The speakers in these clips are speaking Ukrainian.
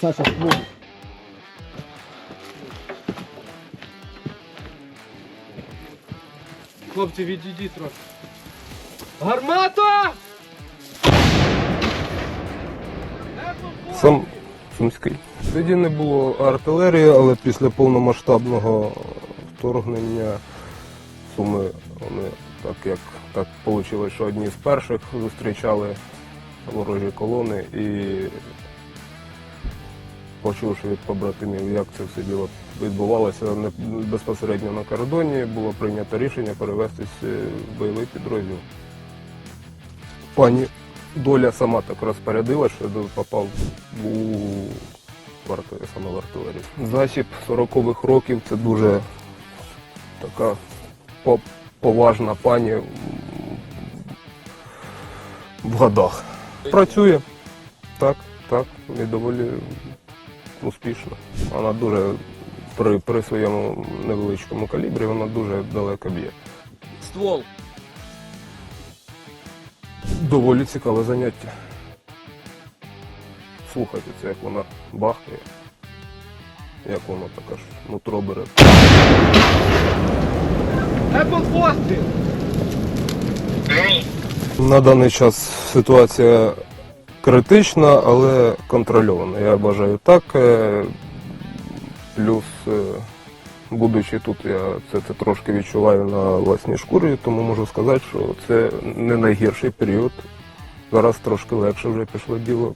Саша, ствол. Хлопці, відійдіть трохи. Гармата! Сам Сумський. Тоді не було артилерії, але після повномасштабного вторгнення Суми, вони так як так вийшло, що одні з перших зустрічали ворожі колони і почувши від побратимів, як це все діло відбувалося безпосередньо на кордоні, було прийнято рішення перевестись е, в бойовий підрозділ. Пані доля сама так розпорядила, що попав у саме в артилерію. Засіб 40-х років це дуже така поважна пані в годах. Працює. Так, так, і доволі успішно. Вона дуже при, при своєму невеличкому калібрі вона дуже далеко б'є. Ствол. Доволі цікаве заняття. Слухайте, це як вона бахкає, як воно така ж нутро бере. На даний час ситуація критична, але контрольована. Я вважаю так. Е, Плюс, е, будучи тут, я це, це трошки відчуваю на власній шкурі, тому можу сказати, що це не найгірший період. Зараз трошки легше вже пішло діло.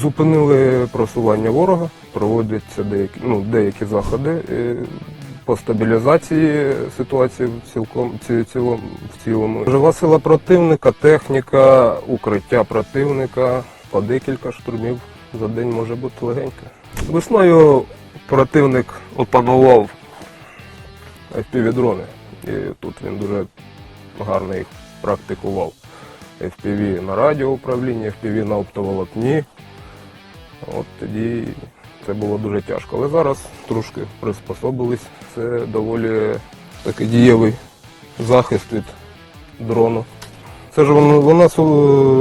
Зупинили просування ворога, проводяться деякі, ну, деякі заходи е, по стабілізації ситуації в цілком ці- цілому в цілому. Жива сила противника, техніка, укриття противника, по декілька штурмів за день може бути легенько. Весною противник опанував FPV-дрони, і тут він дуже гарно їх практикував. FPV на радіоуправлінні, FPV на оптоволокні. От тоді це було дуже тяжко. Але зараз трошки приспособились. Це доволі такий дієвий захист від дрону. Це ж вона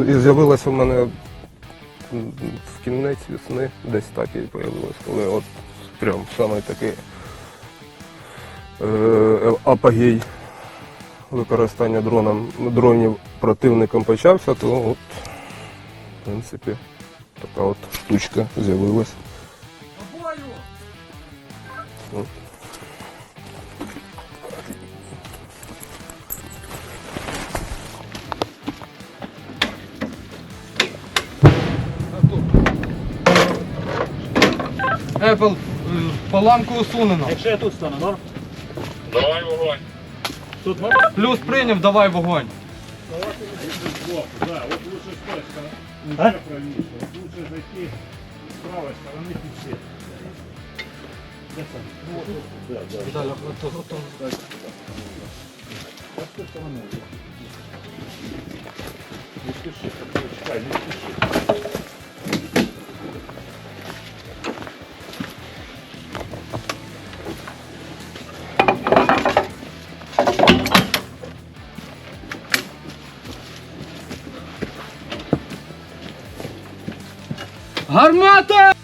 і з'явилася в мене в кінець весни, десь так і з'явилася, коли от прям саме такий е, апогей використання дроном, дронів противником почався, то от, в принципі, така от штучка з'явилась. От. Епл, е, паламку усунено. Якщо я тут стану, норм? Давай вогонь. Тут норм? Плюс прийняв, давай вогонь. Да, от лучше сторони. Ну, правіше. Лучше зайти з правої сторони під? Ну, тут. Далі. От з тої сторони. Не спіши, чекай, не спіши. Гармата!